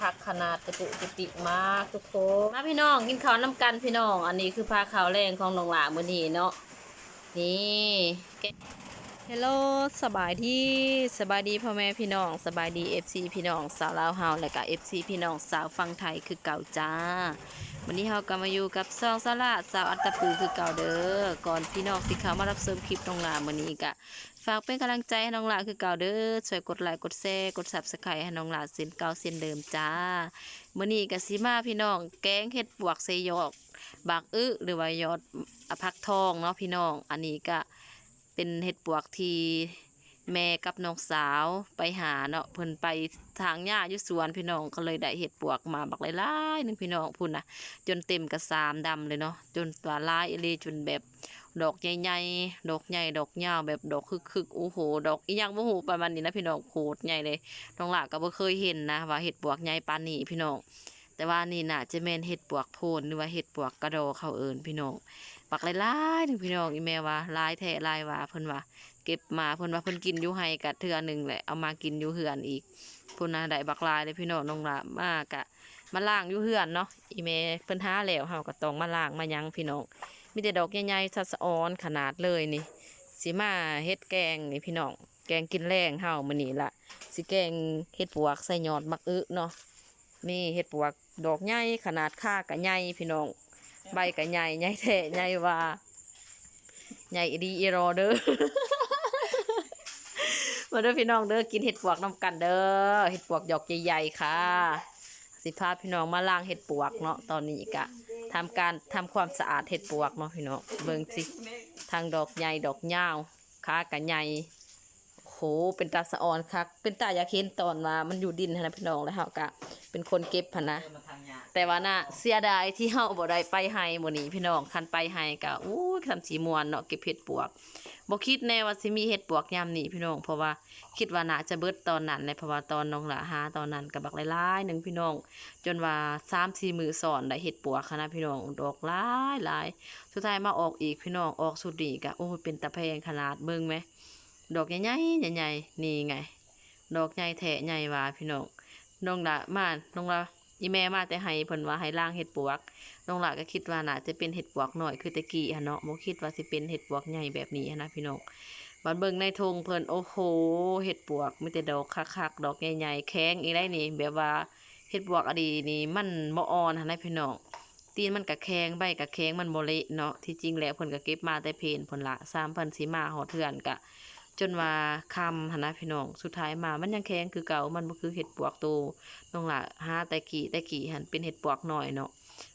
คักขนาดกระปุกกระปิมากทุกคนมาพี่น้องกินข้าวน้ำกันพี่น้อง อันนี้คือพาข้าวแรงของน้องหลามือนี้เนาะนี่เฮลโลสบายดีสบายดีพ่อแม่พี่น้อง สบายดี FC พี่น้องสาวลาวเฮาและก็ FC พี่น้องสาวฟังไทยคือเก่าจ้าวันนี้เราก็มาอยู่กับซองสลัดสาวอัตตปือคือเก่าเด้อก่อนพี่น้องสิเขามารับชมคลิปน้องหลามื้อนี้ก็ ฝากเป็นกำลังใจให้น้องหลาคือเก่าเด้อช่วยกดไลค์กดแชร์กด Subscribe ให้น้องหลาเส้นเก่าเส้นเดิมจ้ามื้อนี้ก็สิมาพี่น้องแกงเห็ดปวกใส่ยอกบากอึหรือว่ายอดผักทองเนาะพี่น้อง อันนี้ก็เป็นเห็ดปวกที่แม่กับน้องสาวไปหาเนาะเพิ่นไปทางหญ้าอยู่สวนพี่น้องก็เลยได้เห็ดปวกมาบักหลายๆนึงพี่น้องพุ่นน่ะจนเต็มกระสามดำเลยเนาะจนตัวลายอีหลีจนแบบ ดอกใหญ่ๆ ดอกใหญ่ ดอกยาวแบบดอกคึกๆโอ้โห ดอกอีหยังบ่ฮู้ประมาณนี้นะพี่น้องโคตรใหญ่เลยน้องหลาก็บ่เคยเห็นนะ ว่าเห็ดปวกใหญ่ปานนี้พี่น้อง แต่ว่านี่น่ะจะแม่นเห็ดปวกโพนหรือว่าเห็ดปวกกระโดเขาเอิญพี่น้องปักหลายๆหนึงพี่น้องอีแม่ว่าหลายแท้หลายว่าเพิ่นว่าเก็บมาเพิ่นว่าเพิ่นกินอยู่ไห้กะเทื่อหนึงแหละเอามากินอยู่เฮือนอีกเพิ่นน่ะได้บักหลายเลยพี่น้องน้องหละมากะมาล้างอยู่เฮือนเนาะอีแม่เพิ่นหาแล้วเฮาก็ต้องมาล้างมายังพี่น้อง มีแต่ดอกใหญ่ๆสะสออนขนาดเลยนี่สิมาเฮ็ดแกงนี่พี่น้องแกงกินแรงเฮามื้อนี้ล่ะสิแกงเฮ็ดปวกใส่ยอดมักอึเนาะนี่เห็ดปวกดอกใหญ่ขนาดค่ากะใหญ่พี่น้องใบกะใหญ่ใหญ่แท้ใหญ่ว่าใหญ่ดีอีรอเด้อมาเด้อพี่น้องเด้อกินเห็ดปวกน้ำกันเด้อเห็ดปวกดอกใหญ่ๆค่ะ สิพาพี่น้องมาล้างเห็ดปวกเนาะตอนนี้กะ ทำการทำความสะอาดเห็ดปวกเนาะพี่น้องเบิ่งสิทางดอกใหญ่ดอกยาวขากะใหญ่โหเป็นตาสะออนคักเป็นตาอยากเห็นตอนว่ามันอยู่ดินนะพี่น้องแล้วเฮากะเป็นคนเก็บพนะ แต่ว่าน่ะเสียดายที่เฮาบ่ได้ไปให้มื้อนี้พี่น้องคันไปให้ก็อู้ยคำสีมวนเนาะเก็บเห็ดปวกบ่คิดแน่ว่าสิมีเห็ดปวกยามนี้พี่น้อง เพราะว่าคิดว่าน่าจะเบิดตอนนั้นเลยเพราะว่าตอนน้องละหาตอนนั้นก็บักหลายๆหนึงพี่น้อง จนว่า3-4มื้อสอนได้เห็ดปวกค่ะนะพี่น้องดอกหลายหลายสุดท้ายมาออกอีกพี่น้องออกสุดนี้ก็โอ้เป็นตะแพงขนาดเบิ่งไหมดอกใหญ่ๆใหญ่ๆนี่ไง ดอกใหญ่แท้ใหญ่ว่าพี่น้องน้องละมาน้องละ อีแม่มาแต่ให้เพิ่นว่าให้ล่างเห็ดปวก น้องหลาก็คิดว่าน่าจะเป็นเห็ดปวกหน่อยคือตะกี้หันเนาะบ่คิดว่าสิเป็นเห็ดปวกใหญ่แบบนี้นะพี่น้องบัดเบิ่งในธงเพิ่นโอ้โหเห็ดปวกมีแต่ดอกคักๆดอกใหญ่ๆแข็งอีได้นี่แบบว่าเห็ดปวกอดีนี่มันบ่อ่อนหันะพี่น้องตีนมันก็แข็งใบก็แข็งมันบ่เละเนาะที่จริงแล้วเพิ่นก็เก็บมาแต่เพนเพิ่นละ3เพิ่นสิมาฮอดเทือนก็ จนว่าคำหนะพี่น้องสุดท้ายมามันยังแข็งคือเก่ามันบ่คือเห็ดปวกโตน้องละหาแต่กี่แต่กี่หันเป็นเห็ดปวกหน่อยเนาะ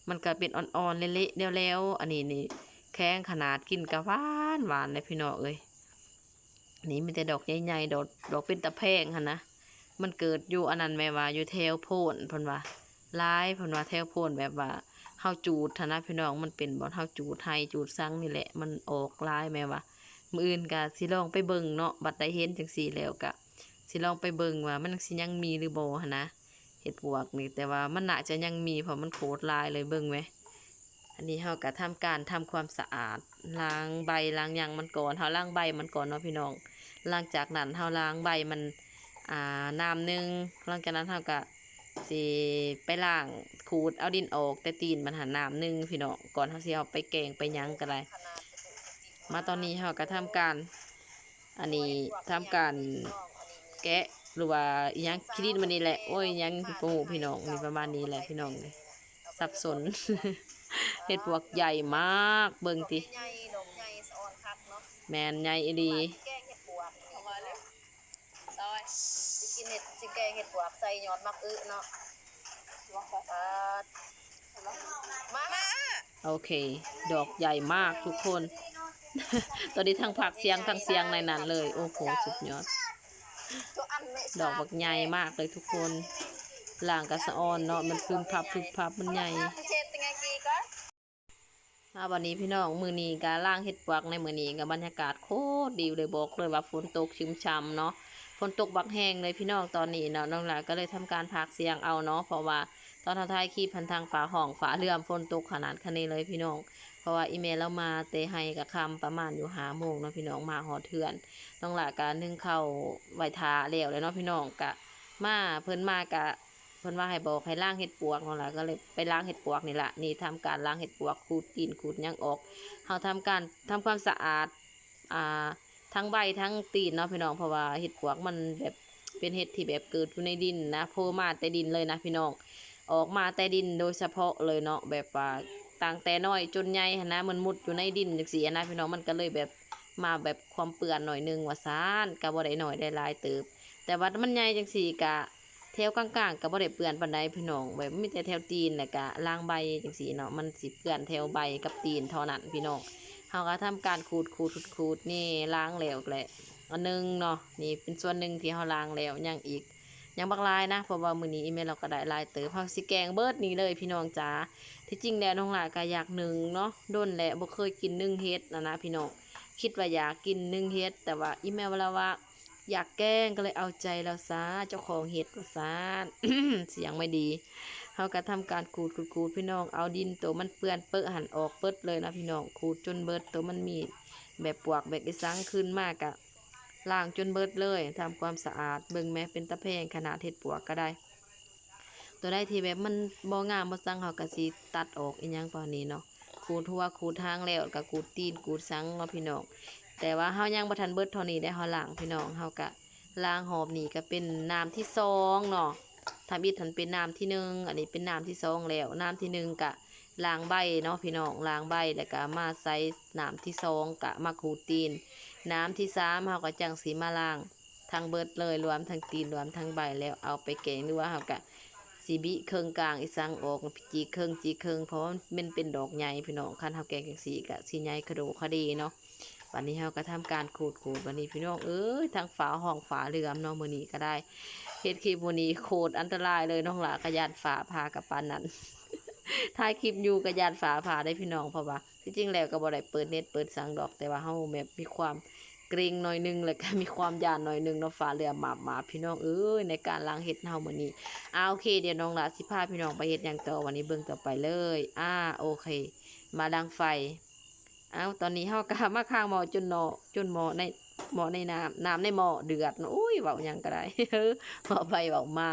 มันก็เป็นอ่อนๆเละๆแล้วๆอันนี้นี่แข้งขนาดกินกะหวานหวานเลยพี่น้องเอ้ยนี่มีแต่ดอกใหญ่ๆดอกดอกเป็นตะแพงหันนะมันเกิดอยู่อันนั้นแม่ว่าอยู่แถวโพนพนว่าหลายพนว่าแถวโพนแบบว่าเฮาจูดหันนะพี่น้องมันเป็นบ่เฮาจูดไห้จูดซังนี่แหละ มันออกหลายแม่ว่า มืออื่นก็สิลองไปเบิ่งเนาะบัดได้เห็นจังซี่แล้วก็สิลองไปเบิ่งว่ามันสิยังมีหรือบ่หนะเห็ดปวกนี่แต่ว่ามันน่าจะยังมีเพราะมันโคตรลายเลยเบิ่งไหมอันนี้เฮาก็ทำการทำความสะอาดล้างใบล้างยังมันก่อนเฮาล้างใบมันก่อนเนาะพี่น้องหลังจากนั้นเฮาล้างใบมันอ่าน้ำหนึ่งหลังจากนั้นเฮาก็สิไปล้างขูดเอาดินออกแต่ตีนมันหันน้ำหนึ่งพี่น้องก่อนเฮาสิเอาไปแกงไปยังก็ได้ มาตอนนี้เฮาก็ทำการ อันนี้ทำการแกะหรือว่าอิหยังคิดินมันนี่แหละโอ้ยอิหยังโอ้พี่น้องนี่ประมาณนี้แหละพี่น้องเลยสับสนเห็ดปวกใหญ่มากเบิ่งติใหญ่ดอกใหญ่สะออนคักเนาะแมนใหญ่อีดีแกงเห็ดปวกเอามาเลยซอยสิกินเห็ดสิแกงเห็ดปวกใส่ยอดมักอึเนาะอ่ามามาโอเค ดอกใหญ่มากทุกคน ตอนนี้ทั้งผักเสียงทั้งเสียงในนั้นเลย โอ้โหสุดยอด ดอกบักใหญ่มากเลยทุกคนล่างกระสะออนเนาะมันพึมพับพึมพับมันใหญ่ถ้าวันนี้พี่น้องมือนี้การล่างเห็ดปวกในมือนี้กับบรรยากาศโคตรดีเลยบอกเลยว่าฝนตกชิมชำเนาะฝนตกบักแห้งเลยพี่น้องตอนนี้เนาะน้องหลาก็เลยทำการพักเสียงเอาเนาะเพราะว่าตอนท้ายคลิปพันทางฝาห้องฝาเลื่อมฝนตกขนาดคันนี้เลยพี่น้อง เพราะว่าอีเมลเรามาเตะให้กับคำประมาณอยู่หาโมงเนาะพี่น้องมาหอเถื่อนน้องหลากะนึ่งเข้าไหวทาแล้วเลยเนาะพี่น้องกะมาเพิ่นมากะเพิ่นว่าให้บอกให้ล้างเห็ดปวกนั่นล่ะก็เลยไปล้างเห็ดปวกนี่ละนี่ทำการล้างเห็ดปวกขูดกินขูดยังออกเฮาทำการทำความสะอาดอ่าทั้งใบทั้งตีนเนาะพี่น้องเพราะว่าเห็ดปวกมันแบบเป็นเห็ดที่แบบเกิดอยู่ในดินนะโผล่มาแต่ดินเลยนะพี่น้องออกมาแต่ดินโดยเฉพาะเลยเนาะแบบว่า ต่างแต่น้อยจนใหญ่นะมันมุดอยู่ในดินจังซี่นะพี่น้องมันก็เลยแบบมาแบบความเปื่อนหน่อยหนึงว่าซ่านก็บ่ได้หน่อยได้ลายเติบ แต่ว่ามันใหญ่จังซี่กะแถวกลางๆก็บ่ได้เปื้อนปานใดพี่น้องแบบมีแต่แถวตีนแหล้วก็ล่างใบจังซี่เนาะมันสิเปื้อนแถวใบกับตีนเท่านั้นพี่น้องเฮาก็ทำการขูดขูดขูดขูดนี่ล้างแล้วแหละอันหนึงเนาะนี่เป็นส่วนหนึ่งที่เฮาล้างแล้วยังอีก ยังบักลายนะเพราะว่ามื้อนี้อีเมลเราก็ได้ลายเติบเฮาสิแกงเบิดนี่เลยพี่น้องจ๋าที่จริงแล้วน้องหลาก็อยากหนึ่งเนาะโดนแหละบ่เคยกินนึ่งเฮ็ดนะนะพี่น้องคิดว่าอยากกินนึ่งเฮ็ดแต่ว่าอีเมลเราว่าอยากแกล้งก็เลยเอาใจเราซะเจ้าของเห็ดซาเสียงไม่ดีเขาก็ทำการขูดขูดพี่น้องเอาดินตัวมันเปื้อนเปื้อหันออกเปิดเลยนะพี่น้องขูดจนเบิดตัวมันมีแบบปวกแบบไอ้สังขึ้นมากอะ ล้างจนเบิดเลยทำความสะอาดเบิ่งแม้เป็นตะแพงขนาดเห็ดปวกก็ได้ ตัวได้ที่แบบมันบ่งามบ่สังเขาก็สิตัดออกอีหยังปานนี้เนาะขูดทั่วขูดทางแล้วก็ขูดตีนขูดสังเนาะพี่น้องแต่ว่าเฮายังบ่ทันเบิดเท่านี้ได้เฮาล้างพี่น้องเฮาก็ล้างหอบนี่ก็เป็นน้ำที่สองเนาะทำอีกทันเป็นน้ำที่หนึ่งอันนี้เป็นน้ำที่สองแล้วน้ำที่หนึ่งกะ ล้างใบเนาะพี่น้องล้างใบแล้วก็มาใส่น้ำที่สองกะมาขูดตีน น้ำที่สามเฮาก็จังสีมาล้างทั้งเบิดเลยรวมทั้งตีนรวมทั้งใบแล้วเอาไปแกงหรือว่าเฮาก็สีบิเครื่องกลางอีสังออกจีเครื่องจีเครื่องเพราะมันเป็นดอกใหญ่พี่น้องคันเฮาแกงจังสีกะสีใหญ่กระโดดคดีเนาะวันนี้เราก็ทำการขูดขูดวันนี้พี่น้องเอ้ยทางฝาห้องฝาเรือมเน้องมือนี้ก็ได้เฮ็ดคลิปวันนี้โคตรอันตรายเลยน้องหลากระยานฝาพากับปานนั้น ถ่ายคลิปอยู่กระยานฝาพาได้พี่น้องเพราะว่าที่จริงแล้วก็บ่ได้เปิดเน็ตเปิดสังดอกแต่ว่าเฮาแบบมีความเกรงหน่อยหนึงแล้วก็มีความยานหน่อยหนึงเนาะฝาเรือหมาบหมาพี่น้องเอ้ยในการล้างเฮ็ดเฮามื้อนี้อ่าโอเคเดี๋ยวน้องลาสิพาพี่น้องไปเฮ็ดหยังต่อวันนี้เบิ่งต่อไปเลย อ่าโอเค มาดังไฟเอาตอนนี้เฮากะมาข้างหม้อจนหนอจนหม้อในหม้อในน้ำน้ำในหม้อเดือดนะอุ้ยเว้าหยังก็ได้เว้าไปเว้ามา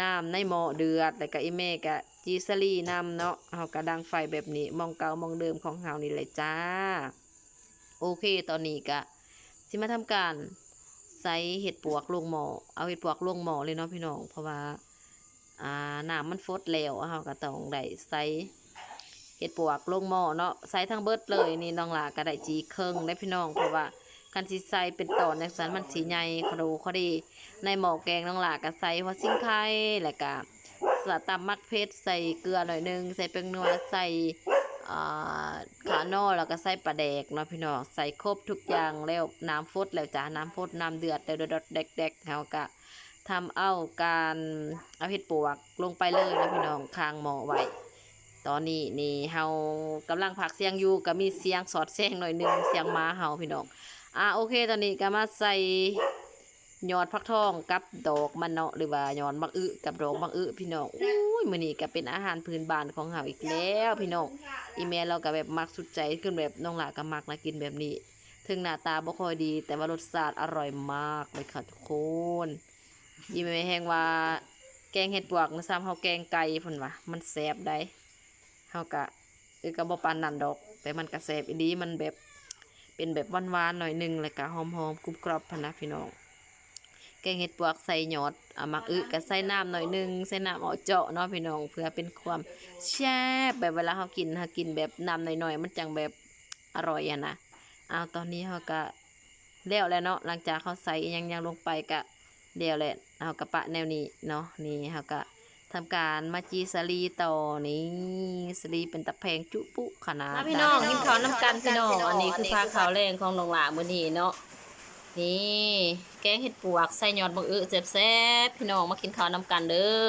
น้ำในหม้อเดือดแล้วก็อีแม่กะจีสลีน้ำเนาะเฮากะดังไฟแบบนี้มองเก่ามองเดิมของเฮานี่เลยจ้า โอเคตอนนี้กะสิมาทำการใส่เห็ดปวกลงหม้อเอาเห็ดปวกลงหม้อเลยเนาะพี่น้องเพราะว่าอ่าน้ำมันฟดแล้วเฮาก็ต้องได้ใส่เห็ดปวกลงหม้อเนาะใส่ทั้งเบิดเลยนี่น้องหลาก็ได้จีเครื่องได้พี่น้องเพราะว่า คันสิใสเป็นตอนในสันมันสีใหญ่คโดเขาดีในหม้อแกงน้องหลาก็ใส่หัวซิ่งไข่แล้วก็สะตำมักเพชรใส่เกลือหน่อยหนึงใส่เปงนัวใส่อ่าขาโน่แล้วก็ใส่ปลาแดกเนาะพี่น้องใส่ครบทุกอย่างแล้วน้ำฟดแล้วจ้าน้ำฟดน้ำเดือดเดือดเด็กๆเฮาก็ทำเอาการเอาเห็ดปวกลงไปเลยนะพี่น้องคางหม้อไว้ตอนนี้นี่เฮากำลังผักเสียงอยู่ก็มีเสียงสอดแซงหน่อยหนึงเสียงหมาเฮาพี่น้อง อะโอเคตอนนี้ก็มาใส่ยอดฟักทองกับดอกมันเนาะหรือว่ายอดมักอึกับดอกมักอึพี่น้องอุ้ยมื้อนี้ก็เป็นอาหารพื้นบ้านของเฮาอีกแล้วพี่น้องอีเมลเราก็แบบมักสุดใจขึ้นแบบน้องหลาก็มักนะกินแบบนี้ ถึงหน้าตาบ่ค่อยดี แต่ว่ารสชาติอร่อยมากเลยค่ะทุกคนอีเมลแฮงว่า แกงเห็ดปวกนะซ้ำเฮาแกงไก่พุ่นว่ามันแซ่บได้เฮากะเออก็บ่ปานนั่นดอก แต่มันก็แซ่บอีดีมันแบบ เป็นแบบหวานๆหน่อยหนึงแล้วก็หอมๆกรุบกรอบพนะพี่น้องแกงเห็ดปวกใส่หยอดอะมักอึก็ใส่น้ำหน่อยหนึงใส่น้ำเอาเจาะเนาะพี่น้องเพื่อเป็นความแซ่บแบบเวลาเฮากินเฮากินแบบน้ำหน่อยๆมันจังแบบอร่อยอะนะเอาตอนนี้เฮาก็แล้วแล้วเนาะหลังจากเขาใส่ยังยังลงไปก็เดียวแหละเฮาก็ปะแนวนี้เนาะนี่เฮาก็ ทำการมาจีสลีต่อนี่สลีเป็นตะแพงจุปุขนาดพี่น้องกินข้าวน้ำกันพี่น้องอันนี้คือพาข้าวแรงของน้องหลามื้อนี้เนาะนี่แกงเห็ดปวกใส่ยอดบังอึแซ่บๆพี่น้องมากินข้าวน้ำกันเด้อ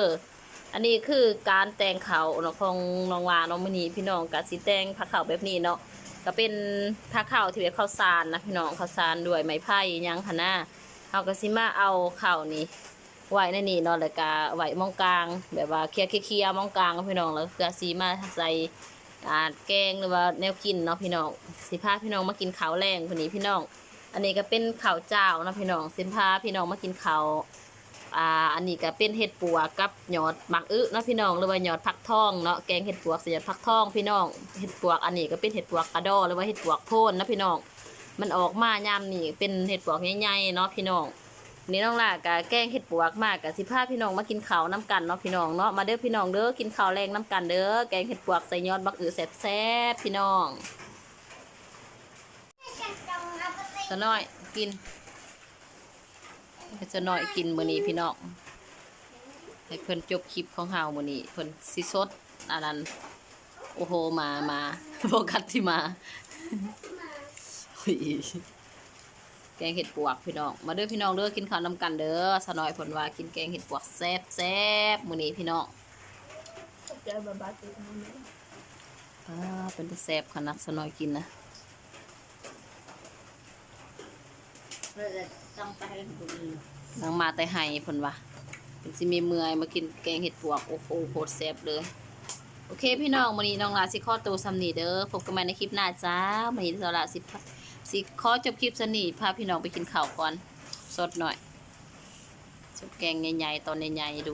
อันนี้คือการแต่งข้าวเนาะของน้องหลาเนาะมื้อนี้พี่น้องก็สิแต่งผักข้าวแบบนี้เนาะก็เป็นผักข้าวที่แบบข้าวสารนะพี่น้องข้าวสารด้วยไม้ไผ่หยังหั่นนะเฮาก็สิมาเอาข้าวนี่ ไหวในนี่เนาะแล้วก็ไหวมองกลาง แบบว่าเคลียร์เคลียร์มองกลางพี่น้องแล้วก็สีมาใส่อาแกงหรือว่าแนวกินเนาะพี่น้องสิพาพี่น้องมากินข้าวแรงคนนี้พี่น้อง อันนี้ก็เป็นข้าวเจ้านะพี่น้องสิพาพี่น้องมากินข้าวอ่าอันนี้ก็เป็นเห็ดปวกับหยอดหมักอึเนาะพี่น้องหรือว่าหยอดผักทองเนาะแกงเห็ดปวกส่หยอดผักทองพี่น้องเห็ดปวกอันนี้ก็เป็นเห็ดปวกกระดอหรือว่าเห็ดปวกโพนนะพี่น้องมันออกมายามนี่เป็นเห็ดปวกใหญ่ๆเนาะพี่น้อง นี่น้องล่ะกะแกงเห็ดปวกมากกะสิพาพี่น้องมากินข้าวน้ำกันเนาะพี่น้องเนาะมาเด้อพี่น้องเด้อกินข้าวแรงน้ำกันเด้อแกงเห็ดปวกใส่ยอดบักอือแซ่บๆพี่น้องสะน้อยกินให้สะน้อยกินมื้อนี้พี่น้องให้เพิ่นจบคลิปของเฮามื้อนี้เพิ่นสิสดอันนั้นโอ้โหมามาโฟกัสที่มาอุ๊ย แกงเห็ดปวกพี่น้อง มาเด้อพี่น้องเด้อกินข้าวนำกันเด้อสะน้อยผลว่ากินแกงเห็ดปวกแซ่บแซ่บมื้อนี้พี่น้องเจอบาบาติดมันอ่าเป็นแต่แซ่บขนาดสะน้อยกินนะเลยจำไปให้ดูดีนางมาแต่ไห้ผลว่าเป็นสิมีเมื่อยมากินแกงเห็ดปวกโอ้โหโคตรแซ่บเลยโอเคพี่น้องมื้อนี้น้องลาสิขอตัวซำนี้เด้อพบกันใหม่ในคลิปหน้าจ้ามื้อนี้สาระสิพาสิ สิขอจบคลิปสนี้พาพี่น้องไปกินข้าวก่อน สดหน่อย สดแกงใหญ่ๆตอนใหญ่ๆดู